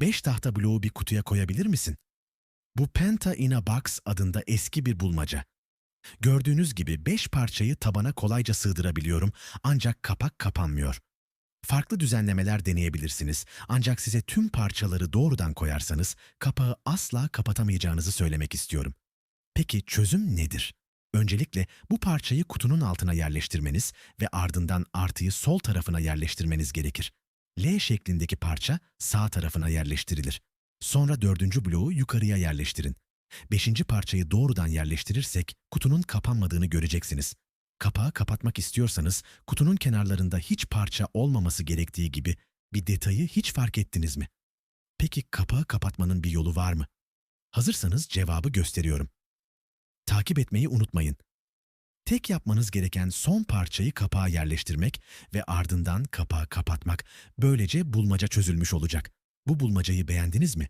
5 tahta bloğu bir kutuya koyabilir misin? Bu Penta in a Box adında eski bir bulmaca. Gördüğünüz gibi 5 parçayı tabana kolayca sığdırabiliyorum ancak kapak kapanmıyor. Farklı düzenlemeler deneyebilirsiniz ancak size tüm parçaları doğrudan koyarsanız kapağı asla kapatamayacağınızı söylemek istiyorum. Peki çözüm nedir? Öncelikle bu parçayı kutunun altına yerleştirmeniz ve ardından artıyı sol tarafına yerleştirmeniz gerekir. L şeklindeki parça sağ tarafına yerleştirilir. Sonra dördüncü bloğu yukarıya yerleştirin. Beşinci parçayı doğrudan yerleştirirsek kutunun kapanmadığını göreceksiniz. Kapağı kapatmak istiyorsanız kutunun kenarlarında hiç parça olmaması gerektiği gibi bir detayı hiç fark ettiniz mi? Peki kapağı kapatmanın bir yolu var mı? Hazırsanız cevabı gösteriyorum. Takip etmeyi unutmayın. Tek yapmanız gereken son parçayı kapağa yerleştirmek ve ardından kapağı kapatmak. Böylece bulmaca çözülmüş olacak. Bu bulmacayı beğendiniz mi?